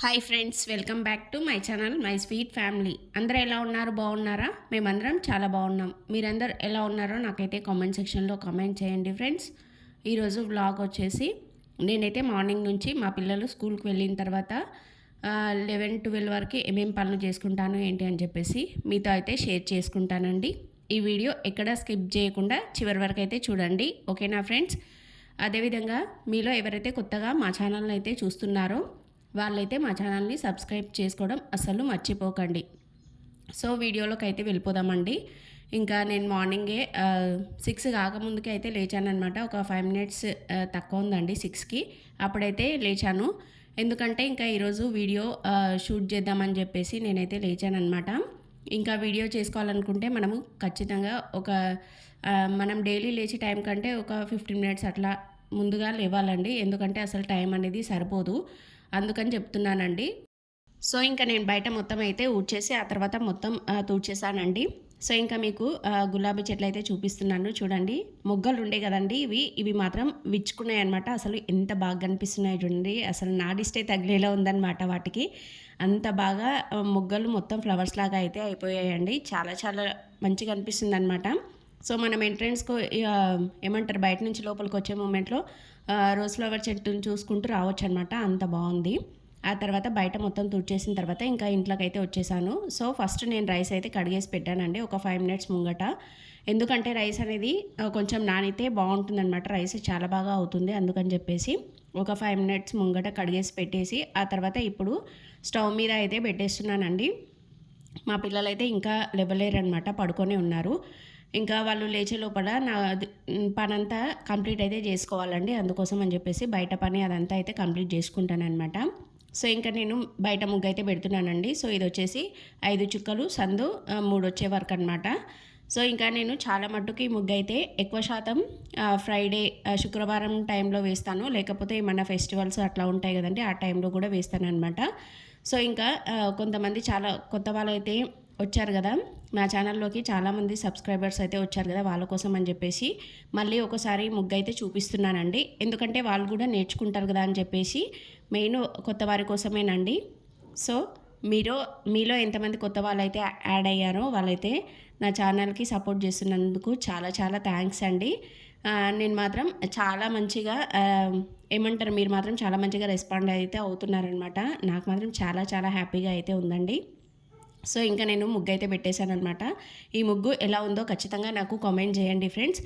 Hi friends welcome back to my channel my sweet family అందరూ ఎలా ఉన్నారు? బాగున్నారా? మేమందరం చాలా బాగున్నాం. మీరందరూ ఎలా ఉన్నారో నాకైతే కామెంట్ సెక్షన్లో కామెంట్ చేయండి ఫ్రెండ్స్ ఈరోజు వ్లాగ్ వచ్చేసి నేనైతే మార్నింగ్ నుంచి మా పిల్లలు స్కూల్కి వెళ్ళిన తర్వాత లెవెన్ ట్వెల్వ్ వరకు ఏమేం పనులు చేసుకుంటాను ఏంటి అని చెప్పేసి మీతో అయితే షేర్ చేసుకుంటానండి. ఈ వీడియో ఎక్కడ స్కిప్ చేయకుండా చివరి వరకు అయితే చూడండి. ఓకేనా ఫ్రెండ్స్ అదేవిధంగా మీలో ఎవరైతే కొత్తగా మా ఛానల్ని అయితే చూస్తున్నారో వాళ్ళైతే మా ఛానల్ని సబ్స్క్రైబ్ చేసుకోవడం అసలు మర్చిపోకండి. సో వీడియోలోకి అయితే వెళ్ళిపోదామండి. ఇంకా నేను మార్నింగే సిక్స్ కాకముందుకే అయితే లేచానమాట ఒక ఫైవ్ మినిట్స్ తక్కువ ఉందండి సిక్స్కి అప్పుడైతే లేచాను. ఎందుకంటే ఇంకా ఈరోజు వీడియో షూట్ చేద్దామని చెప్పేసి నేనైతే లేచానమాట ఇంకా వీడియో చేసుకోవాలనుకుంటే మనము ఖచ్చితంగా ఒక మనం డైలీ లేచి టైం కంటే ఒక ఫిఫ్టీన్ మినిట్స్ అట్లా ముందుగా లేవాలండి. ఎందుకంటే అసలు టైం అనేది సరిపోదు. అందుకని చెప్తున్నానండి. సో ఇంకా నేను బయట మొత్తం అయితే ఊడ్చేసి ఆ తర్వాత మొత్తం తూడ్చేసానండి. సో ఇంకా మీకు గులాబీ చెట్లు అయితే చూపిస్తున్నాను. చూడండి. మొగ్గలు ఉండే కదండి ఇవి. ఇవి మాత్రం విచ్చుకున్నాయి అనమాట అసలు ఎంత బాగా కనిపిస్తున్నాయి చూడండి. అసలు నాడిస్టే తగిలేలా ఉందన్నమాట వాటికి. అంత బాగా మొగ్గలు మొత్తం ఫ్లవర్స్ లాగా అయితే అయిపోయాయండి. చాలా చాలా మంచిగా అనిపిస్తుంది అనమాట సో మనం ఎంట్రన్స్కు ఏమంటారు బయట నుంచి లోపలికి వచ్చే మూమెంట్లో రోజ్ ఫ్లవర్ చెట్టును చూసుకుంటూ రావచ్చు అనమాట అంత బాగుంది. ఆ తర్వాత బయట మొత్తం తుడిచేసిన తర్వాత ఇంకా ఇంట్లోకి అయితే వచ్చేసాను. సో ఫస్ట్ నేను రైస్ అయితే కడిగేసి పెట్టానండి ఒక ఫైవ్ మినిట్స్ ముంగట. ఎందుకంటే రైస్ అనేది కొంచెం నానితే బాగుంటుందన్నమాట. రైస్ చాలా బాగా అవుతుంది అందుకని చెప్పేసి ఒక ఫైవ్ మినిట్స్ ముంగట కడిగేసి పెట్టేసి ఆ తర్వాత ఇప్పుడు స్టవ్ మీద అయితే పెట్టేస్తున్నానండి. మా పిల్లలైతే ఇంకా లేవలేరనమాట పడుకొనే ఉన్నారు. ఇంకా వాళ్ళు లేచే లోపల నా పని పనంతా కంప్లీట్ అయితే చేసుకోవాలండి. అందుకోసం అని చెప్పేసి బయట పని అదంతా అయితే కంప్లీట్ చేసుకుంటానమాట సో ఇంకా నేను బయట ముగ్గు అయితే పెడుతున్నానండి. సో ఇది వచ్చేసి ఐదు చుక్కలు సందు మూడు వచ్చే వరకు అనమాట సో ఇంకా నేను చాలా మట్టుకు ఈ ముగ్గు అయితే ఎక్కువ శాతం ఫ్రైడే శుక్రవారం టైంలో వేస్తాను. లేకపోతే ఏమన్నా ఫెస్టివల్స్ అట్లా ఉంటాయి కదండి ఆ టైంలో కూడా వేస్తాను అనమాట సో ఇంకా కొంతమంది చాలా కొత్త వాళ్ళు అయితే వచ్చారు కదా. నా ఛానల్లోకి చాలామంది సబ్స్క్రైబర్స్ అయితే వచ్చారు కదా వాళ్ళ కోసం అని చెప్పేసి. మళ్ళీ ఒకసారి ముగ్గు అయితే చూపిస్తున్నానండి. ఎందుకంటే వాళ్ళు కూడా నేర్చుకుంటారు కదా అని చెప్పేసి. మెయిన్ కొత్త వారి కోసమేనండి. సో మీరు మీలో ఎంతమంది కొత్త వాళ్ళైతే యాడ్ అయ్యారో వాళ్ళైతే నా ఛానల్కి సపోర్ట్ చేస్తున్నందుకు చాలా చాలా థ్యాంక్స్ అండి. నేను మాత్రం చాలా మంచిగా ఏమంటారు మీరు మాత్రం చాలా మంచిగా రెస్పాండ్ అయితే అవుతున్నారనమాట. నాకు మాత్రం చాలా చాలా హ్యాపీగా అయితే ఉందండి. సో ఇంకా నేను ముగ్గు అయితే పెట్టేశాను అనమాట ఈ ముగ్గు ఎలా ఉందో ఖచ్చితంగా నాకు కామెంట్ చేయండి ఫ్రెండ్స్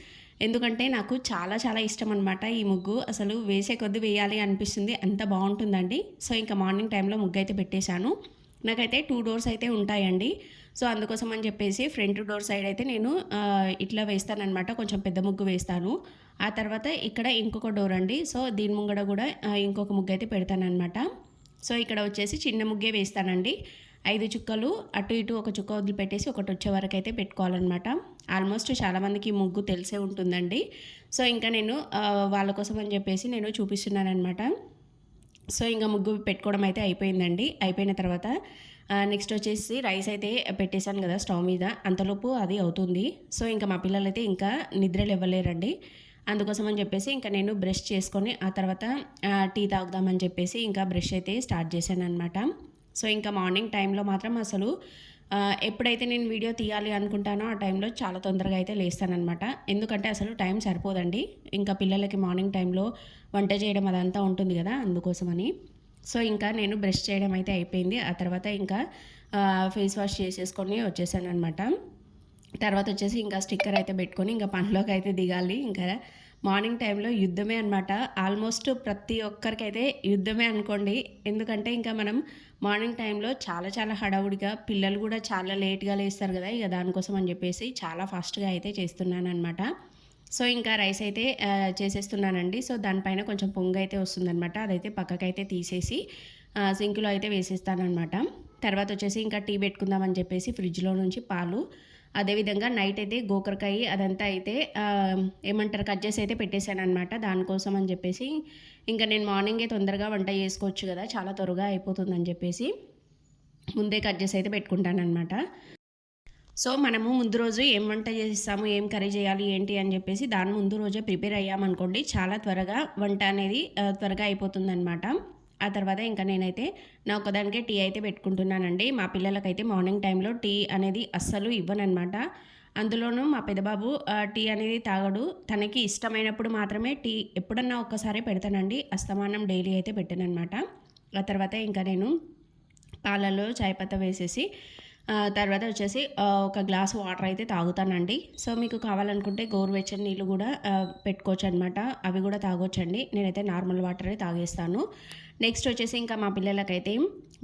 ఎందుకంటే నాకు చాలా చాలా ఇష్టం అనమాట ఈ ముగ్గు. అసలు వేసే కొద్ది వేయాలి అనిపిస్తుంది. అంత బాగుంటుందండి. సో ఇంకా మార్నింగ్ టైంలో ముగ్గు అయితే పెట్టేశాను. నాకైతే టూ డోర్స్ అయితే ఉంటాయండి. సో అందుకోసం అని చెప్పేసి ఫ్రంట్ డోర్ సైడ్ అయితే నేను ఇట్లా వేస్తానన్నమాట. కొంచెం పెద్ద ముగ్గు వేస్తాను. ఆ తర్వాత ఇక్కడ ఇంకొక డోర్ అండి. సో దీని ముంగడ కూడా ఇంకొక ముగ్గు అయితే పెడతానన్నమాట. సో ఇక్కడ వచ్చేసి చిన్న ముగ్గే వేస్తానండి. ఐదు చుక్కలు అటు ఇటు ఒక చుక్క వదిలిపెట్టేసి ఒకటి వచ్చే వరకు అయితే పెట్టుకోవాలన్నమాట. ఆల్మోస్ట్ చాలామందికి ముగ్గు తెలిసే ఉంటుందండి. సో ఇంకా నేను వాళ్ళ కోసం అని చెప్పేసి నేను చూపిస్తున్నాను అనమాట సో ఇంకా ముగ్గు పెట్టుకోవడం అయితే అయిపోయిందండి. అయిపోయిన తర్వాత నెక్స్ట్ వచ్చేసి రైస్ అయితే పెట్టేశాను కదా స్టవ్ మీద. అంతలోపు అది అవుతుంది. సో ఇంకా మా పిల్లలు అయితే ఇంకా నిద్రలు ఇవ్వలేరండి అందుకోసం అని చెప్పేసి ఇంకా నేను బ్రష్ చేసుకొని ఆ తర్వాత టీ తాగుదామని చెప్పేసి ఇంకా బ్రష్ అయితే స్టార్ట్ చేశాను అనమాట సో ఇంకా మార్నింగ్ టైంలో మాత్రం అసలు ఎప్పుడైతే నేను వీడియో తీయాలి అనుకుంటానో ఆ టైంలో చాలా తొందరగా అయితే లేస్తానమాట ఎందుకంటే అసలు టైం సరిపోదండి. ఇంకా పిల్లలకి మార్నింగ్ టైంలో వంట చేయడం అదంతా ఉంటుంది కదా అందుకోసమని. సో ఇంకా నేను బ్రష్ చేయడం అయితే అయిపోయింది. ఆ తర్వాత ఇంకా ఫేస్ వాష్ చేసేసుకొని వచ్చేసాను అనమాట తర్వాత వచ్చేసి ఇంకా స్టిక్కర్ అయితే పెట్టుకొని ఇంకా పనిలోకి అయితే దిగాలి. ఇంకా మార్నింగ్ టైంలో యుద్ధమే అనమాట ఆల్మోస్ట్ ప్రతి ఒక్కరికైతే యుద్ధమే అనుకోండి. ఎందుకంటే ఇంకా మనం మార్నింగ్ టైంలో చాలా చాలా హడావుడిగా పిల్లలు కూడా చాలా లేట్గా లేస్తారు కదా ఇక దానికోసం అని చెప్పేసి చాలా ఫాస్ట్గా అయితే చేస్తున్నాను అనమాట సో ఇంకా రైస్ అయితే చేసేస్తున్నానండి. సో దానిపైన కొంచెం పొంగు అయితే వస్తుందన్నమాట. అదైతే పక్కకైతే తీసేసి సింకులో అయితే వేసేస్తానమాట తర్వాత వచ్చేసి ఇంకా టీ పెట్టుకుందామని చెప్పేసి ఫ్రిడ్జ్లో నుంచి పాలు అదేవిధంగా నైట్ అయితే గోకరకాయ అదంతా అయితే ఏమంటారు కట్ చేసి అయితే పెట్టేశాను అనమాట దానికోసం అని చెప్పేసి ఇంకా నేను మార్నింగే తొందరగా వంట చేసుకోవచ్చు కదా చాలా త్వరగా అయిపోతుందని చెప్పేసి ముందే కట్ చేసి అయితే పెట్టుకుంటాను అనమాట సో మనము ముందు రోజు ఏం వంట చేస్తాము ఏం కర్రీ చేయాలి ఏంటి అని చెప్పేసి దాని ముందు రోజే ప్రిపేర్ అయ్యామనుకోండి చాలా త్వరగా వంట అనేది త్వరగా అయిపోతుంది అనమాట ఆ తర్వాత ఇంకా నేనైతే నా ఒకదానికే టీ అయితే పెట్టుకుంటున్నానండి. మా పిల్లలకైతే మార్నింగ్ టైంలో టీ అనేది అస్సలు ఇవ్వనమాట అందులోనూ మా పెద్దబాబు టీ అనేది తాగడు. తనకి ఇష్టమైనప్పుడు మాత్రమే టీ ఎప్పుడన్నా ఒక్కసారి పెడతానండి. అస్తమానం డైలీ అయితే పెట్టానమాట ఆ తర్వాత ఇంకా నేను పాలలో చాయ్ పత్తా వేసేసి తర్వాత వచ్చేసి ఒక గ్లాస్ వాటర్ అయితే తాగుతానండి. సో మీకు కావాలనుకుంటే గోరువెచ్చని నీళ్ళు కూడా పెట్టుకోవచ్చు అనమాట అవి కూడా తాగొచ్చండి. నేనైతే నార్మల్ వాటరే తాగేస్తాను. నెక్స్ట్ వచ్చేసి ఇంకా మా పిల్లలకైతే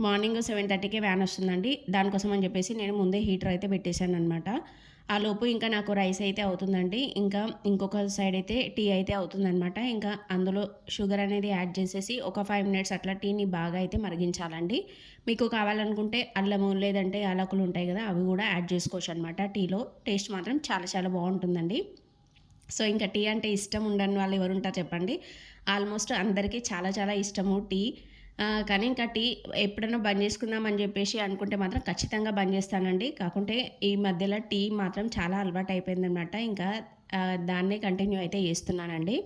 మార్నింగ్ సెవెన్ థర్టీకే వ్యాన్ వస్తుందండి. దానికోసం అని చెప్పేసి నేను ముందే హీటర్ అయితే పెట్టేశాను అనమాట ఆ లోపు ఇంకా నాకు రైస్ అయితే అవుతుందండి. ఇంకా ఇంకొక సైడ్ అయితే టీ అయితే అవుతుందనమాట ఇంకా అందులో షుగర్ అనేది యాడ్ చేసేసి ఒక ఫైవ్ మినిట్స్ అట్లా టీని బాగా అయితే మరిగించాలండి. మీకు కావాలనుకుంటే అల్లము లేదంటే యాలకులు ఉంటాయి కదా అవి కూడా యాడ్ చేసుకోవచ్చు అనమాట టీలో టేస్ట్ మాత్రం చాలా చాలా బాగుంటుందండి. సో ఇంకా టీ అంటే ఇష్టం ఉండని వాళ్ళు ఎవరు ఉంటారు చెప్పండి. ఆల్మోస్ట్ అందరికీ చాలా చాలా ఇష్టము టీ. కానీ ఇంకా టీ ఎప్పుడైనా బంద్ చేసుకుందామని చెప్పేసి అనుకుంటే మాత్రం ఖచ్చితంగా బంద్ చేస్తానండి. కాకుంటే ఈ మధ్యలో టీ మాత్రం చాలా అలవాటు అయిపోయిందనమాట ఇంకా దాన్నే కంటిన్యూ అయితే చేస్తున్నానండి.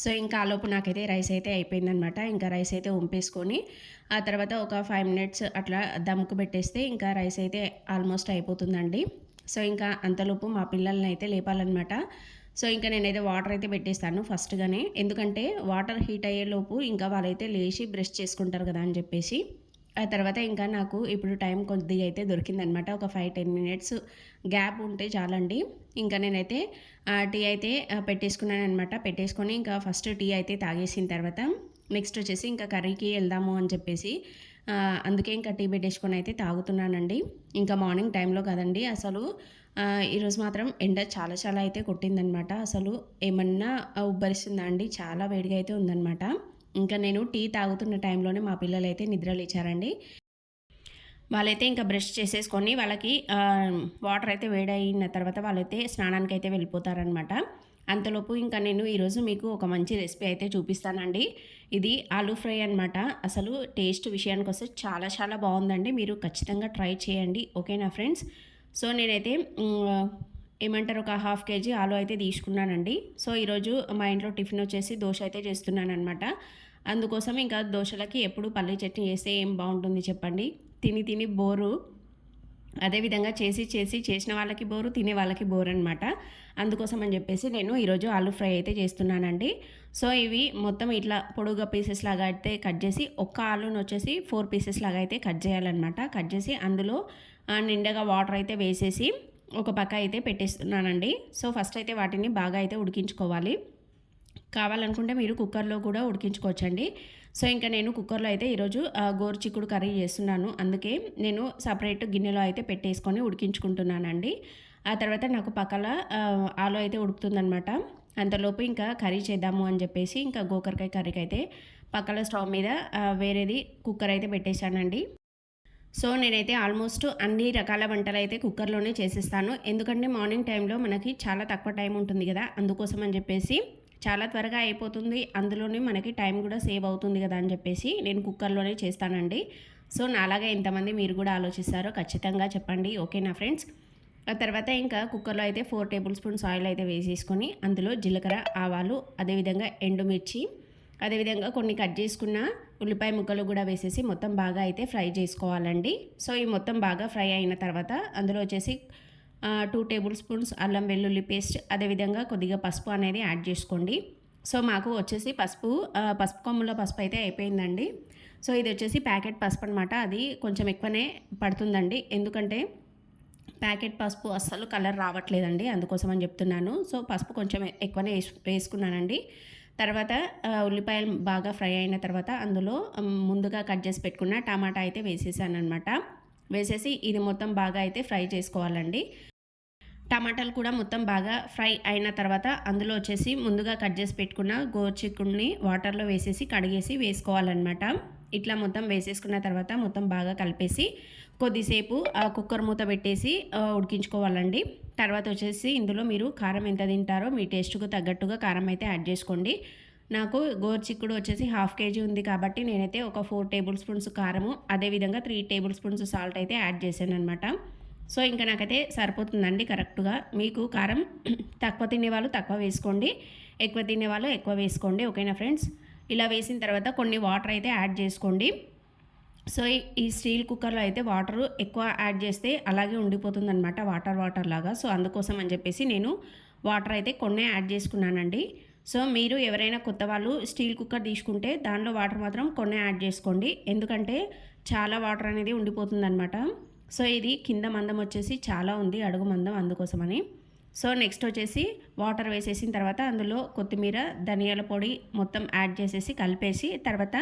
సో ఇంకా ఆలోపు నాకైతే రైస్ అయితే అయిపోయిందనమాట ఇంకా రైస్ అయితే వంపేసుకొని ఆ తర్వాత ఒక ఫైవ్ మినిట్స్ అట్లా దమ్కు పెట్టేస్తే ఇంకా రైస్ అయితే ఆల్మోస్ట్ అయిపోతుందండి. సో ఇంకా అంతలోపు మా పిల్లల్ని అయితే లేపాలన్నమాట. సో ఇంకా నేనైతే వాటర్ అయితే పెట్టేస్తాను ఫస్ట్గానే. ఎందుకంటే వాటర్ హీట్ అయ్యేలోపు ఇంకా వాళ్ళైతే లేచి బ్రష్ చేసుకుంటారు కదా అని చెప్పేసి. ఆ తర్వాత ఇంకా నాకు ఇప్పుడు టైం కొద్దిగా అయితే దొరికిందనమాట ఒక ఫైవ్ టెన్ మినిట్స్ గ్యాప్ ఉంటే చాలండి. ఇంకా నేనైతే ఆ, టీ అయితే పెట్టేసుకున్నాను అనమాట పెట్టేసుకొని ఇంకా ఫస్ట్ టీ అయితే తాగేసిన తర్వాత నెక్స్ట్ వచ్చేసి ఇంకా కర్రీకి వెళ్దాము అని చెప్పేసి అందుకే ఇంకా టీ పెట్టేసుకొని అయితే తాగుతున్నానండి. ఇంకా మార్నింగ్ టైంలో కదండి అసలు ఈరోజు మాత్రం ఎండ చాలా చాలా అయితే కొట్టిందనమాట. అసలు ఏమన్నా ఉబ్బరిస్తుందా అండి? చాలా వేడిగా అయితే ఉందన్నమాట ఇంకా నేను టీ తాగుతున్న టైంలోనే మా పిల్లలు అయితే నిద్ర లేచారండి. వాళ్ళైతే ఇంకా బ్రష్ చేసేసుకొని వాళ్ళకి వాటర్ అయితే వేడైన తర్వాత వాళ్ళైతే స్నానానికి అయితే వెళ్ళిపోతారనమాట. అంతలోపు ఇంకా నేను ఈరోజు మీకు ఒక మంచి రెసిపీ అయితే చూపిస్తానండి. ఇది ఆలూ ఫ్రై అనమాట అసలు టేస్ట్ విషయానికి వస్తే చాలా చాలా బాగుందండి. మీరు ఖచ్చితంగా ట్రై చేయండి. ఓకేనా ఫ్రెండ్స్? సో నేనైతే ఏమంటారు ఒక హాఫ్ కేజీ ఆలు అయితే తీసుకున్నానండి. సో ఈరోజు మా ఇంట్లో టిఫిన్ వచ్చేసి దోశ అయితే చేస్తున్నాను అనమాట అందుకోసం ఇంకా దోశలకి ఎప్పుడు పల్లీ చట్నీ చేస్తే ఏం బాగుంటుంది చెప్పండి? తిని తిని బోరు. అదేవిధంగా చేసి చేసి చేసిన వాళ్ళకి బోరు తినే వాళ్ళకి బోర్ అనమాట అందుకోసం అని చెప్పేసి నేను ఈరోజు ఆలూ ఫ్రై అయితే చేస్తున్నానండి. సో ఇవి మొత్తం ఇట్లా పొడుగా పీసెస్ లాగా అయితే కట్ చేసి ఒక్క ఆలూని వచ్చేసి ఫోర్ పీసెస్ లాగా అయితే కట్ చేయాలన్నమాట. కట్ చేసి అందులో ఆ, నిండగా వాటర్ అయితే వేసేసి ఒక పక్క అయితే పెట్టేస్తున్నానండి. సో ఫస్ట్ అయితే వాటిని బాగా అయితే ఉడికించుకోవాలి. కావాలనుకుంటే మీరు కుక్కర్లో కూడా ఉడికించుకోవచ్చండి. సో ఇంకా నేను కుక్కర్లో అయితే ఈరోజు గోరు చిక్కుడు కర్రీ చేస్తున్నాను. అందుకే నేను సపరేట్ గిన్నెలో అయితే పెట్టేసుకొని ఉడికించుకుంటున్నానండి. ఆ తర్వాత నాకు పక్కల ఆలో ఆలు అయితే ఉడుకుతుందనమాట అంతలోపు ఇంకా కర్రీ చేద్దాము అని చెప్పేసి ఇంకా గోకరకాయ కర్రీకి అయితే పక్కల స్టవ్ మీద వేరేది కుక్కర్ అయితే పెట్టేశానండి. సో నేనైతే ఆల్మోస్ట్ అన్ని రకాల వంటలు అయితే కుక్కర్లోనే చేసేస్తాను. ఎందుకంటే మార్నింగ్ టైంలో మనకి చాలా తక్కువ టైం ఉంటుంది కదా అందుకోసం అని చెప్పేసి చాలా త్వరగా అయిపోతుంది. అందులోనే మనకి టైం కూడా సేవ్ అవుతుంది కదా అని చెప్పేసి నేను కుక్కర్లోనే చేస్తానండి. సో నాలాగా ఎంతమంది మీరు కూడా ఆలోచిస్తారో ఖచ్చితంగా చెప్పండి. ఓకేనా ఫ్రెండ్స్? ఆ తర్వాత ఇంకా కుక్కర్లో అయితే ఫోర్ టేబుల్ స్పూన్స్ ఆయిల్ అయితే వేసేసుకొని అందులో జీలకర్ర ఆవాలు అదేవిధంగా ఎండుమిర్చి అదేవిధంగా కొన్ని కట్ చేసుకున్న ఉల్లిపాయ ముక్కలు కూడా వేసేసి మొత్తం బాగా అయితే ఫ్రై చేసుకోవాలండి. సో ఈ మొత్తం బాగా ఫ్రై అయిన తర్వాత అందులో వచ్చేసి టూ టేబుల్ స్పూన్స్ అల్లం వెల్లుల్లి పేస్ట్ అదేవిధంగా కొద్దిగా పసుపు అనేది యాడ్ చేసుకోండి. సో మాకు వచ్చేసి పసుపు పసుపు కొమ్ములో పసుపు అయితే అయిపోయిందండి. సో ఇది వచ్చేసి ప్యాకెట్ పసుపు అనమాట అది కొంచెం ఎక్కువనే పడుతుందండి. ఎందుకంటే ప్యాకెట్ పసుపు అస్సలు కలర్ రావట్లేదండి అందుకోసం అని చెప్తున్నాను. సో పసుపు కొంచెం ఎక్కువనే వేసుకున్నానండి. తర్వాత ఉల్లిపాయలు బాగా ఫ్రై అయిన తర్వాత అందులో ముందుగా కట్ చేసి పెట్టుకున్న టమాటా అయితే వేసేసాను అనమాట వేసేసి ఇది మొత్తం బాగా అయితే ఫ్రై చేసుకోవాలండి. టమాటాలు కూడా మొత్తం బాగా ఫ్రై అయిన తర్వాత అందులో వచ్చేసి ముందుగా కట్ చేసి పెట్టుకున్న గోచిక్కుడిని వాటర్లో వేసేసి కడిగేసి వేసుకోవాలన్నమాట. ఇట్లా మొత్తం వేసేసుకున్న తర్వాత మొత్తం బాగా కలిపేసి కొద్దిసేపు కుక్కర్ మూత పెట్టేసి ఉడికించుకోవాలండి. తర్వాత వచ్చేసి ఇందులో మీరు కారం ఎంత తింటారో మీ టేస్ట్కు తగ్గట్టుగా కారం అయితే యాడ్ చేసుకోండి. నాకు గోరుచిక్కుడు వచ్చేసి హాఫ్ కేజీ ఉంది కాబట్టి నేనైతే ఒక ఫోర్ టేబుల్ స్పూన్స్ కారము అదేవిధంగా త్రీ టేబుల్ స్పూన్స్ సాల్ట్ అయితే యాడ్ చేశాను అనమాట సో ఇంకా నాకైతే సరిపోతుందండి కరెక్ట్గా. మీకు కారం తక్కువ తినేవాళ్ళు తక్కువ వేసుకోండి ఎక్కువ తినేవాళ్ళు ఎక్కువ వేసుకోండి ఓకేనా ఫ్రెండ్స్? ఇలా వేసిన తర్వాత కొన్ని వాటర్ అయితే యాడ్ చేసుకోండి. సో ఈ- స్టీల్ కుక్కర్లో అయితే వాటర్ ఎక్కువ యాడ్ చేస్తే అలాగే ఉండిపోతుంది అనమాట వాటర్ వాటర్ లాగా. సో అందుకోసం అని చెప్పేసి నేను వాటర్ అయితే కొన్ని యాడ్ చేసుకున్నానండి. సో మీరు ఎవరైనా కొత్త వాళ్ళు స్టీల్ కుక్కర్ తీసుకుంటే దానిలో వాటర్ మాత్రం కొన్ని యాడ్ చేసుకోండి. ఎందుకంటే చాలా వాటర్ అనేది ఉండిపోతుందనమాట సో ఇది కింద మందం వచ్చేసి చాలా ఉంది అడుగు మందం అందుకోసమని. సో నెక్స్ట్ వచ్చేసి వాటర్ వేసేసిన తర్వాత అందులో కొత్తిమీర ధనియాల పొడి మొత్తం యాడ్ చేసేసి కలిపేసి తర్వాత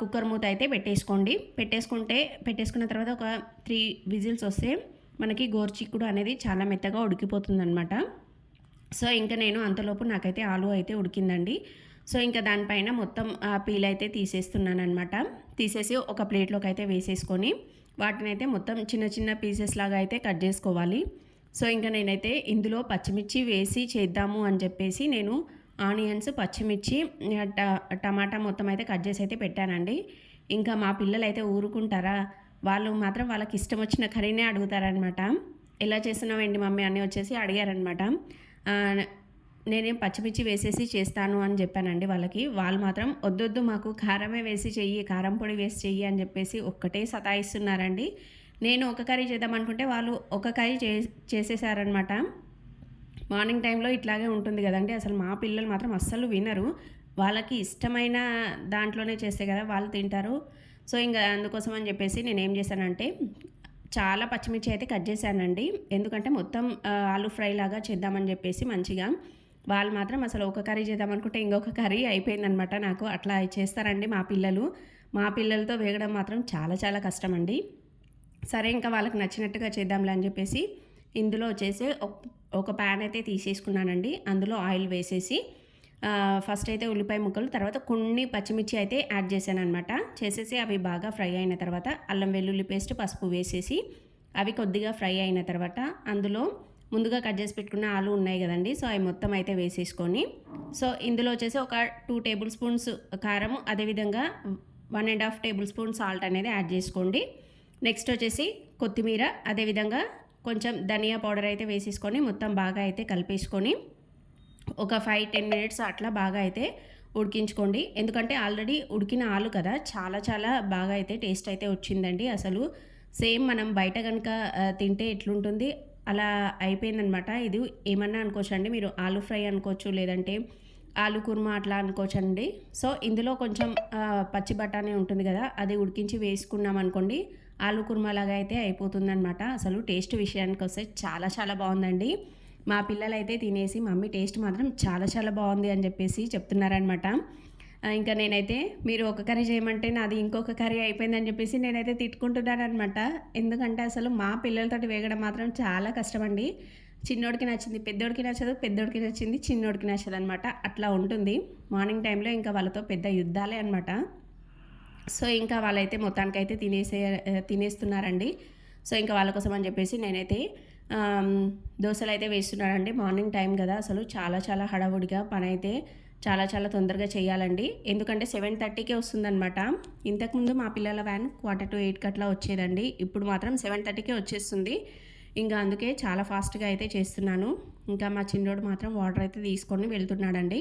కుక్కర్ మూత అయితే పెట్టేసుకోండి. పెట్టేసుకుంటే పెట్టేసుకున్న తర్వాత ఒక త్రీ విజిల్స్ వస్తే మనకి గోర్చిక్కుడు అనేది చాలా మెత్తగా ఉడికిపోతుంది అనమాట సో ఇంకా నేను అంతలోపు నాకైతే ఆలు అయితే ఉడికిందండి. సో ఇంకా దానిపైన మొత్తం ఆ పీల్ అయితే తీసేస్తున్నాను అనమాట తీసేసి ఒక ప్లేట్లోకి అయితే వేసేసుకొని వాటిని అయితే మొత్తం చిన్న చిన్న పీసెస్ లాగా అయితే కట్ చేసుకోవాలి. సో ఇంకా నేనైతే ఇందులో పచ్చిమిర్చి వేసి చేద్దాము అని చెప్పేసి నేను ఆనియన్స్ పచ్చిమిర్చి ట- టమాటా మొత్తం అయితే కట్ చేసి అయితే పెట్టానండి. ఇంకా మా పిల్లలు అయితే ఊరుకుంటారా? వాళ్ళు మాత్రం వాళ్ళకి ఇష్టం వచ్చిన కర్రీనే అడుగుతారనమాట ఎలా చేస్తున్నామండి మమ్మీ? అని వచ్చేసి అడిగారనమాట నేనేం పచ్చిమిర్చి వేసేసి చేస్తాను అని చెప్పానండి వాళ్ళకి. వాళ్ళు మాత్రం వద్దొద్దు మాకు కారమే వేసి చెయ్యి కారం పొడి వేసి చెయ్యి అని చెప్పేసి ఒక్కటే సతాయిస్తున్నారండి. నేను ఒక కర్రీ చేద్దాం అనుకుంటే వాళ్ళు ఒక కర్రీ చే చేసేసారనమాట మార్నింగ్ టైంలో ఇట్లాగే ఉంటుంది కదండి. అసలు మా పిల్లలు మాత్రం అస్సలు వినరు. వాళ్ళకి ఇష్టమైన దాంట్లోనే చేస్తే కదా వాళ్ళు తింటారు. సో ఇంకా అందుకోసం అని చెప్పేసి నేను ఏం చేశానంటే చాలా పచ్చిమిర్చి అయితే కట్ చేశానండి. ఎందుకంటే మొత్తం ఆలు ఫ్రై లాగా చేద్దామని చెప్పేసి మంచిగా వాళ్ళు మాత్రం అసలు ఒక కర్రీ చేద్దాం అనుకుంటే ఇంకొక కర్రీ అయిపోయిందనమాట నాకు. అట్లా చేస్తారండి మా పిల్లలు. మా పిల్లలతో వేగడం మాత్రం చాలా చాలా కష్టం అండి సరే ఇంకా వాళ్ళకి నచ్చినట్టుగా చేద్దాంలే అని చెప్పేసి ఇందులో వచ్చేసి ఒక- ప్యాన్ అయితే తీసేసుకున్నానండి. అందులో ఆయిల్ వేసేసి ఫస్ట్ అయితే ఉల్లిపాయ ముక్కలు తర్వాత కొన్ని పచ్చిమిర్చి అయితే యాడ్ చేశాను అనమాట చేసేసి అవి బాగా ఫ్రై అయిన తర్వాత అల్లం వెల్లుల్లి పేస్ట్ పసుపు వేసేసి అవి కొద్దిగా ఫ్రై అయిన తర్వాత అందులో ముందుగా కట్ చేసి పెట్టుకున్న ఆలు ఉన్నాయి కదండి సో అవి మొత్తం అయితే వేసేసుకొని సో ఇందులో వచ్చేసి ఒక టూ టేబుల్ స్పూన్స్ కారం అదేవిధంగా one and half table spoon salt అనేది యాడ్ చేసుకోండి. నెక్స్ట్ వచ్చేసి కొత్తిమీర అదేవిధంగా కొంచెం ధనియా పౌడర్ అయితే వేసేసుకొని మొత్తం బాగా అయితే కలిపేసుకొని ఒక ఫైవ్ టెన్ మినిట్స్ అట్లా బాగా అయితే ఉడికించుకోండి. ఎందుకంటే ఆల్రెడీ ఉడికిన ఆలు కదా చాలా చాలా బాగా అయితే టేస్ట్ అయితే వచ్చిందండి అసలు. సేమ్ మనం బయట కనుక తింటే ఎట్లుంటుంది? అలా అయిపోయిందనమాట ఇది ఏమన్నా అనుకోవచ్చు అండి మీరు ఆలు ఫ్రై అనుకోవచ్చు లేదంటే ఆలు కుర్మా అట్లా అనుకోవచ్చు అండి సో ఇందులో కొంచెం పచ్చి బఠానీ ఉంటుంది కదా అది ఉడికించి వేసుకున్నాం అనుకోండి ఆలు కుర్మా లాగా అయితే అయిపోతుందనమాట అసలు టేస్ట్ విషయానికి వస్తే చాలా చాలా బాగుందండి. మా పిల్లలైతే తినేసి మమ్మీ టేస్ట్ మాత్రం చాలా చాలా బాగుంది అని చెప్పేసి చెప్తున్నారనమాట ఇంకా నేనైతే మీరు ఒక కర్రీ చేయమంటే నాది ఇంకొక కర్రీ అయిపోయిందని చెప్పేసి నేనైతే తిట్టుకుంటున్నానమాట ఎందుకంటే అసలు మా పిల్లలతోటి వేగడం మాత్రం చాలా కష్టమండి. చిన్నోడికి నచ్చింది పెద్దోడికి నచ్చదు పెద్దోడికి నచ్చింది చిన్నోడికి నచ్చదు అనమాట అట్లా ఉంటుంది. మార్నింగ్ టైంలో ఇంకా వాళ్ళతో పెద్ద యుద్ధాలే అనమాట సో ఇంకా వాళ్ళైతే మొత్తానికైతే తినేసే తినేస్తున్నారండి. సో ఇంకా వాళ్ళ కోసం అని చెప్పేసి నేనైతే దోశలు అయితే వేస్తున్నాడండి. మార్నింగ్ టైం కదా. అసలు చాలా చాలా హడావుడిగా పని అయితే చాలా చాలా తొందరగా చేయాలండి. ఎందుకంటే సెవెన్ థర్టీకే వస్తుందన్నమాట. ఇంతకుముందు మా పిల్లల వ్యాన్ క్వార్టర్ టు ఎయిట్ కట్లా వచ్చేదండి. ఇప్పుడు మాత్రం సెవెన్ థర్టీకే వచ్చేస్తుంది. ఇంకా అందుకే చాలా ఫాస్ట్గా అయితే చేస్తున్నాను. ఇంకా మా చిన్నోడు మాత్రం వాటర్ అయితే తీసుకొని వెళ్తున్నాడండి.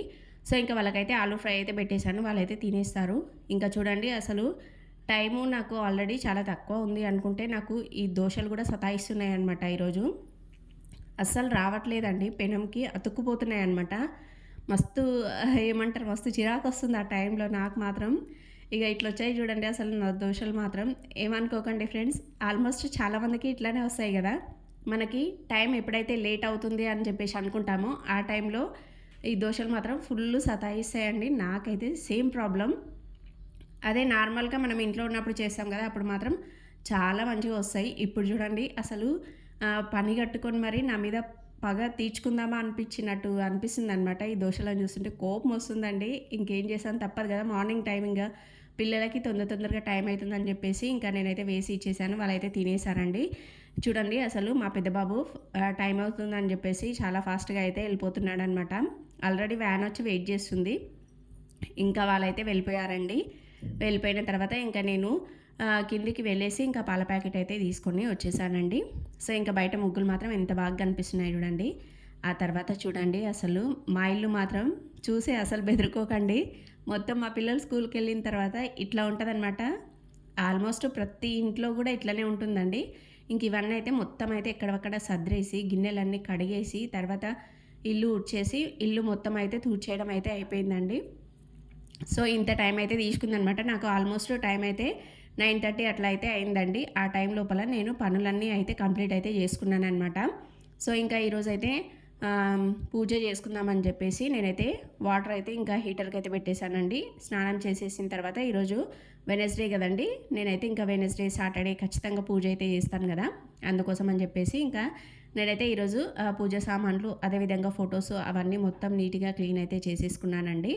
సో ఇంకా వాళ్ళకైతే ఆలూ ఫ్రై అయితే పెట్టేశాను. వాళ్ళైతే తినేస్తారు. ఇంకా చూడండి అసలు టైము నాకు ఆల్రెడీ చాలా తక్కువ ఉంది అనుకుంటే నాకు ఈ దోశలు కూడా సతాయిస్తున్నాయి అనమాట ఈరోజు. అస్సలు రావట్లేదండి. పెనంకి అతుక్కుపోతున్నాయి అనమాట మస్తు ఏమంటారు మస్తు చిరాకు వస్తుంది ఆ టైంలో నాకు మాత్రం. ఇక ఇట్లా వచ్చాయి చూడండి అసలు నా దోశలు మాత్రం. ఏమనుకోకండి ఫ్రెండ్స్ ఆల్మోస్ట్ చాలామందికి ఇట్లానే వస్తాయి కదా. మనకి టైం ఎప్పుడైతే లేట్ అవుతుంది అని చెప్పేసి అనుకుంటామో ఆ టైంలో ఈ దోశలు మాత్రం ఫుల్ సతాయిస్తాయండి. నాకైతే సేమ్ ప్రాబ్లం. అదే నార్మల్గా మనం ఇంట్లో ఉన్నప్పుడు చేస్తాం కదా అప్పుడు మాత్రం చాలా మంచిగా వస్తాయి. ఇప్పుడు చూడండి అసలు పని కట్టుకొని మరి నా మీద పగ తీర్చుకుందామా అనిపించినట్టు అనిపిస్తుంది అనమాట ఈ దోశలను చూస్తుంటే కోపం వస్తుందండి. ఇంకేం చేశాను తప్పదు కదా మార్నింగ్ టైమింగ్ పిల్లలకి తొందర తొందరగా టైం అవుతుందని చెప్పేసి ఇంకా నేనైతే వేసి ఇచ్చేసాను. వాళ్ళైతే తినేసారండి చూడండి అసలు మా పెద్దబాబు టైం అవుతుందని చెప్పేసి చాలా ఫాస్ట్గా అయితే వెళ్ళిపోతున్నాడు అనమాట ఆల్రెడీ వ్యాన్ వచ్చి వెయిట్ చేస్తుంది. ఇంకా వాళ్ళైతే వెళ్ళిపోయారండి. వెళ్ళిపోయిన తర్వాత ఇంకా నేను కిందికి వెళ్ళేసి ఇంకా పాల ప్యాకెట్ అయితే తీసుకొని వచ్చేసానండి. సో ఇంకా బయట ముగ్గులు మాత్రం ఎంత బాగా కనిపిస్తున్నాయి చూడండి. ఆ తర్వాత చూడండి అసలు మా ఇల్లు మాత్రం చూసి అసలు బెదిరుకోకండి. మొత్తం మా పిల్లలు స్కూల్కి వెళ్ళిన తర్వాత ఇట్లా ఉంటుందన్నమాట. ఆల్మోస్ట్ ప్రతి ఇంట్లో కూడా ఇట్లనే ఉంటుందండి. ఇంక ఇవన్నీ అయితే మొత్తం అయితే ఎక్కడక్కడ సద్రేసి గిన్నెలన్నీ కడిగేసి తర్వాత ఇల్లు ఉడ్చేసి ఇల్లు మొత్తం అయితే తూడ్చేయడం అయితే అయిపోయిందండి. సో ఇంత టైం అయితే తీసుకుందనమాట. నాకు ఆల్మోస్ట్ టైం అయితే నైన్ థర్టీ అట్లా అయితే అయిందండి. ఆ టైం లోపల నేను పనులన్నీ అయితే కంప్లీట్ అయితే చేసుకున్నాను అనమాట సో ఇంకా ఈరోజు అయితే పూజ చేసుకుందామని చెప్పేసి నేనైతే వాటర్ అయితే ఇంకా హీటర్కి అయితే పెట్టేశానండి. స్నానం చేసేసిన తర్వాత ఈరోజు వెనస్డే కదండి. నేనైతే ఇంకా వెనస్డే సాటర్డే ఖచ్చితంగా పూజ అయితే చేస్తాను కదా. అందుకోసం అని చెప్పేసి ఇంకా నేనైతే ఈరోజు పూజ సామాన్లు అదేవిధంగా ఫొటోస్ అవన్నీ మొత్తం నీట్గా క్లీన్ అయితే చేసేసుకున్నానండి.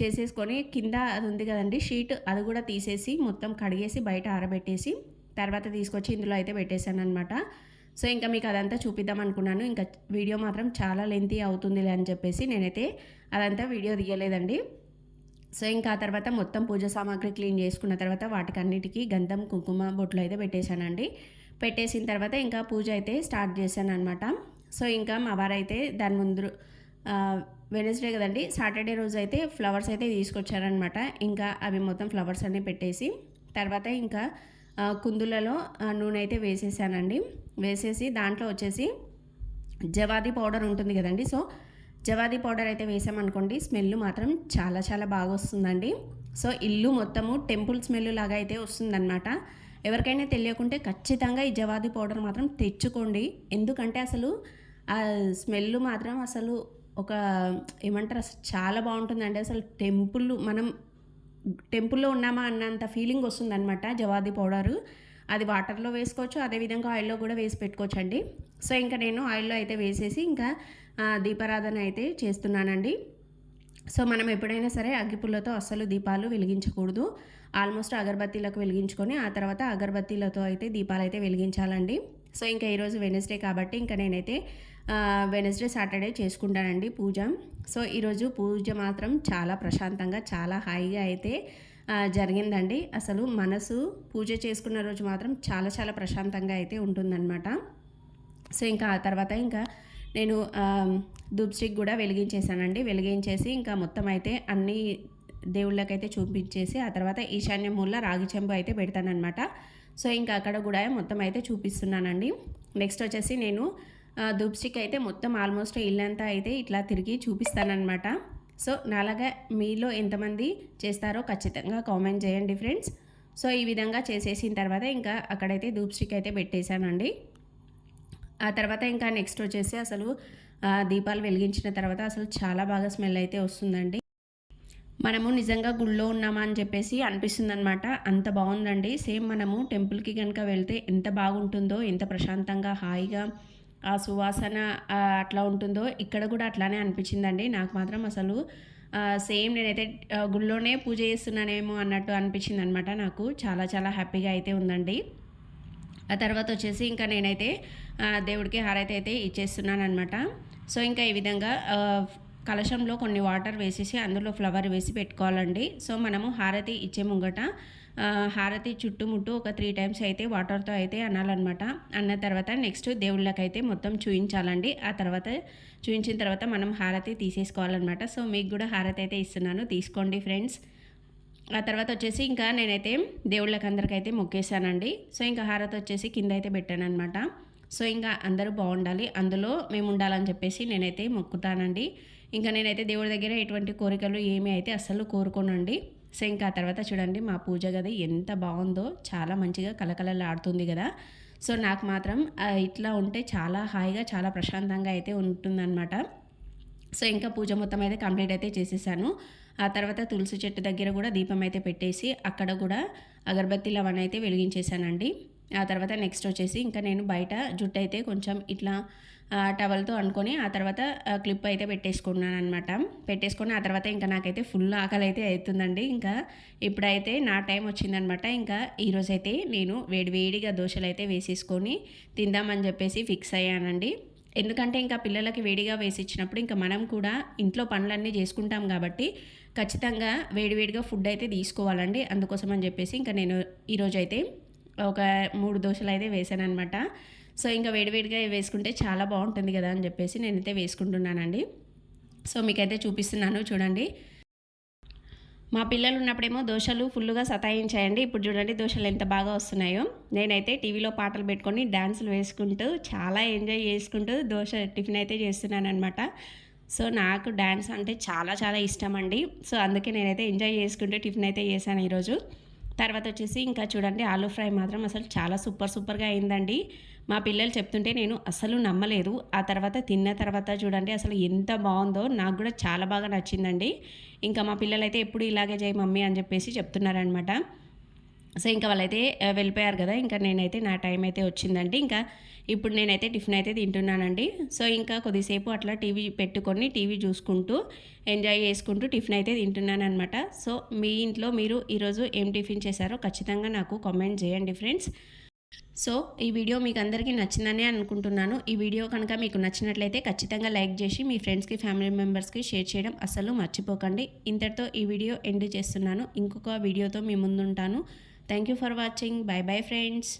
చేసేసుకొని కింద అది ఉంది కదండి షీట్ అది కూడా తీసేసి మొత్తం కడిగేసి బయట ఆరబెట్టేసి తర్వాత తీసుకొచ్చి ఇందులో అయితే పెట్టేశాను అనమాట సో ఇంకా మీకు అదంతా చూపిద్దాం అనుకున్నాను. ఇంకా వీడియో మాత్రం చాలా లెంతీ అవుతుందిలే అని చెప్పేసి నేనైతే అదంతా వీడియో తీయలేదండి. సో ఇంకా ఆ తర్వాత మొత్తం పూజ సామాగ్రి క్లీన్ చేసుకున్న తర్వాత వాటికన్నిటికీ గంధం కుంకుమ బొట్లు అయితే పెట్టేశానండి. పెట్టేసిన తర్వాత ఇంకా పూజ అయితే స్టార్ట్ చేశాను అనమాట సో ఇంకా మా వారైతే దాని ముందు వెనస్డే కదండి. సాటర్డే రోజు అయితే ఫ్లవర్స్ అయితే తీసుకొచ్చారనమాట ఇంకా అవి మొత్తం ఫ్లవర్స్ అన్నీ పెట్టేసి తర్వాత ఇంకా కుందులలో ఆ, నూనె అయితే వేసేసానండి. వేసేసి దాంట్లో వచ్చేసి జవాది పౌడర్ ఉంటుంది కదండి. సో జవాది పౌడర్ అయితే వేసామనుకోండి స్మెల్ మాత్రం చాలా చాలా బాగా వస్తుందండి. సో ఇల్లు మొత్తము టెంపుల్ స్మెల్ లాగా అయితే వస్తుందన్నమాట. ఎవరికైనా తెలియకుంటే ఖచ్చితంగా ఈ జవాది పౌడర్ మాత్రం తెచ్చుకోండి. ఎందుకంటే అసలు ఆ స్మెల్ మాత్రం అసలు ఒక ఏమంటారు అసలు చాలా బాగుంటుందండి. అసలు టెంపుల్ మనం టెంపుల్లో ఉన్నామా అన్నంత ఫీలింగ్ వస్తుందన్నమాట జవాది పౌడరు. అది వాటర్లో వేసుకోవచ్చు అదేవిధంగా ఆయిల్లో కూడా వేసి పెట్టుకోవచ్చు అండి సో ఇంకా నేను ఆయిల్లో అయితే వేసేసి ఇంకా దీపారాధన అయితే చేస్తున్నానండి. సో మనం ఎప్పుడైనా సరే అగ్గిపుల్లతో అస్సలు దీపాలు వెలిగించకూడదు. ఆల్మోస్ట్ అగరబత్తీలకు వెలిగించుకొని ఆ తర్వాత అగరబత్తీలతో అయితే దీపాలు అయితే వెలిగించాలండి. సో ఇంకా ఈరోజు వెనస్డే కాబట్టి ఇంకా నేనైతే వెనస్డే సాటర్డే చేసుకుంటానండి పూజ. సో ఈరోజు పూజ మాత్రం చాలా ప్రశాంతంగా చాలా హాయిగా అయితే జరిగిందండి. అసలు మనసు పూజ చేసుకున్న రోజు మాత్రం చాలా చాలా ప్రశాంతంగా అయితే ఉంటుందన్నమాట. సో ఇంకా ఆ తర్వాత ఇంకా నేను ధూప్ స్టిక్ కూడా వెలిగించేసానండి వెలిగించేసి ఇంకా మొత్తం అయితే అన్ని దేవుళ్ళకైతే చూపించేసి ఆ తర్వాత ఈశాన్య మూల రాగి చెంబు అయితే పెడతానమాట సో ఇంకా అక్కడ కూడా మొత్తం అయితే చూపిస్తున్నానండి. నెక్స్ట్ వచ్చేసి నేను ఆ, ధూప్ స్టిక్ అయితే మొత్తం ఆల్మోస్ట్ ఇల్లంతా అయితే ఇట్లా తిరిగి చూపిస్తానమాట సో నాలాగా మీలో ఎంతమంది చేస్తారో ఖచ్చితంగా కామెంట్ చేయండి ఫ్రెండ్స్ సో ఈ విధంగా చేసేసిన తర్వాత ఇంకా అక్కడైతే ధూప్ స్టిక్ అయితే పెట్టేశానండి. ఆ తర్వాత ఇంకా నెక్స్ట్ వచ్చేసి అసలు దీపాలు వెలిగించిన తర్వాత అసలు చాలా బాగా స్మెల్ అయితే వస్తుందండి. మనము నిజంగా గుళ్ళో ఉన్నామా అని చెప్పేసి అనిపిస్తుంది అనమాట అంత బాగుందండి. సేమ్ మనము టెంపుల్కి కనుక వెళ్తే ఎంత బాగుంటుందో ఎంత ప్రశాంతంగా హాయిగా ఆ సువాసన అట్లా ఉంటుందో ఇక్కడ కూడా అట్లానే అనిపించిందండి. నాకు మాత్రం అసలు సేమ్ నేనైతే గుళ్ళోనే పూజ చేస్తున్నానేమో అన్నట్టు అనిపించింది అనమాట నాకు. చాలా చాలా హ్యాపీగా అయితే ఉందండి. ఆ తర్వాత వచ్చేసి ఇంకా నేనైతే దేవుడికి హారతి అయితే ఇచ్చేస్తున్నాను అనమాట సో ఇంకా ఈ విధంగా కలశంలో కొన్ని వాటర్ వేసేసి అందులో ఫ్లవర్ వేసి పెట్టుకోవాలండి. సో మనము హారతి ఇచ్చే ముంగట హారతి చుట్టుముట్టు ఒక త్రీ టైమ్స్ అయితే వాటర్తో అయితే అనాలన్నమాట. అన్న తర్వాత నెక్స్ట్ దేవుళ్ళకైతే మొత్తం చూయించాలండి. ఆ తర్వాత చూయించిన తర్వాత మనం హారతి తీసేసుకోవాలన్నమాట. సో మీకు కూడా హారతి అయితే ఇస్తున్నాను. తీసుకోండి ఫ్రెండ్స్. ఆ తర్వాత వచ్చేసి ఇంకా నేనైతే దేవుళ్ళకి అందరికైతే మొక్కేశానండి. సో ఇంకా హారతి వచ్చేసి కింద అయితే పెట్టాను అనమాట సో ఇంకా అందరూ బాగుండాలి. అందులో మేము ఉండాలని చెప్పేసి నేనైతే మొక్కుతానండి. ఇంకా నేనైతే దేవుడి దగ్గర ఎటువంటి కోరికలు ఏమి అయితే అస్సలు కోరుకోనండి. సో ఇంకా ఆ తర్వాత చూడండి మా పూజ గది ఎంత బాగుందో చాలా మంచిగా కలకలలాడుతుంది కదా. సో నాకు మాత్రం ఇట్లా ఉంటే చాలా హాయిగా చాలా ప్రశాంతంగా అయితే ఉంటుందన్నమాట. సో ఇంకా పూజ మొత్తం అయితే కంప్లీట్ అయితే చేసేసాను. ఆ తర్వాత తులసి చెట్టు దగ్గర కూడా దీపం అయితే పెట్టేసి అక్కడ కూడా అగరబత్తీలు అవన్నీ అయితే వెలిగించేసానండి ఆ తర్వాత నెక్స్ట్ వచ్చేసి ఇంకా నేను బయట జుట్టు అయితే కొంచెం ఇట్లా టవల్తో అనుకొని ఆ తర్వాత క్లిప్ అయితే పెట్టేసుకున్నాను అనమాట పెట్టేసుకొని ఆ తర్వాత ఇంకా నాకైతే ఫుల్ ఆకలి అయితే అవుతుందండి ఇంకా ఇప్పుడైతే నా టైం వచ్చిందనమాట ఇంకా ఈరోజైతే నేను వేడివేడిగా దోశలు అయితే వేసేసుకొని తిందామని చెప్పేసి ఫిక్స్ అయ్యానండి. ఎందుకంటే ఇంకా పిల్లలకి వేడిగా వేసి ఇచ్చినప్పుడు ఇంకా మనం కూడా ఇంట్లో పనులన్నీ చేసుకుంటాం కాబట్టి ఖచ్చితంగా వేడివేడిగా ఫుడ్ అయితే తీసుకోవాలండి. అందుకోసం అని చెప్పేసి ఇంకా నేను ఈరోజు అయితే ఒక మూడు దోశలు అయితే వేసాను అనమాట సో ఇంకా వేడివేడిగా వేసుకుంటే చాలా బాగుంటుంది కదా అని చెప్పేసి నేనైతే వేసుకుంటున్నానండి. సో మీకైతే చూపిస్తున్నాను చూడండి. మా పిల్లలు ఉన్నప్పుడేమో దోశలు ఫుల్గా సతాయించాయండి. ఇప్పుడు చూడండి దోశలు ఎంత బాగా వస్తున్నాయో. నేనైతే టీవీలో పాటలు పెట్టుకొని డ్యాన్సులు వేసుకుంటూ చాలా ఎంజాయ్ చేసుకుంటూ దోశ టిఫిన్ అయితే చేస్తున్నాను అనమాట సో నాకు డ్యాన్స్ అంటే చాలా చాలా ఇష్టం అండి సో అందుకే నేనైతే ఎంజాయ్ చేసుకుంటూ టిఫిన్ అయితే చేశాను ఈరోజు. తర్వాత వచ్చేసి ఇంకా చూడండి ఆలూ ఫ్రై మాత్రం అసలు చాలా సూపర్ సూపర్గా అయిందండి. మా పిల్లలు చెప్తుంటే నేను అసలు నమ్మలేదు. ఆ తర్వాత తిన్న తర్వాత చూడండి అసలు ఎంత బాగుందో నాకు కూడా చాలా బాగా నచ్చిందండి. ఇంకా మా పిల్లలైతే ఎప్పుడు ఇలాగే చేయి మమ్మీ అని చెప్పేసి చెప్తున్నారనమాట సో ఇంకా వాళ్ళైతే వెళ్ళిపోయారు కదా ఇంకా నేనైతే నా టైం అయితే వచ్చిందండి. ఇంకా ఇప్పుడు నేనైతే టిఫిన్ అయితే తింటున్నానండి. సో ఇంకా కొద్దిసేపు అట్లా టీవీ పెట్టుకొని టీవీ చూసుకుంటూ ఎంజాయ్ చేసుకుంటూ టిఫిన్ అయితే తింటున్నాను అనమాట సో మీ ఇంట్లో మీరు ఈరోజు ఏం టిఫిన్ చేశారో ఖచ్చితంగా నాకు కామెంట్ చేయండి ఫ్రెండ్స్. సో ఈ వీడియో మీకు అందరికీ నచ్చిందని అనుకుంటున్నాను. ఈ వీడియో కనుక మీకు నచ్చినట్లయితే ఖచ్చితంగా లైక్ చేసి మీ ఫ్రెండ్స్కి ఫ్యామిలీ మెంబర్స్కి షేర్ చేయడం అస్సలు మర్చిపోకండి. ఇంతటితో ఈ వీడియో ఎండ్ చేస్తున్నాను. ఇంకొక వీడియోతో మీ ముందుంటాను. Thank you for watching. Bye bye friends.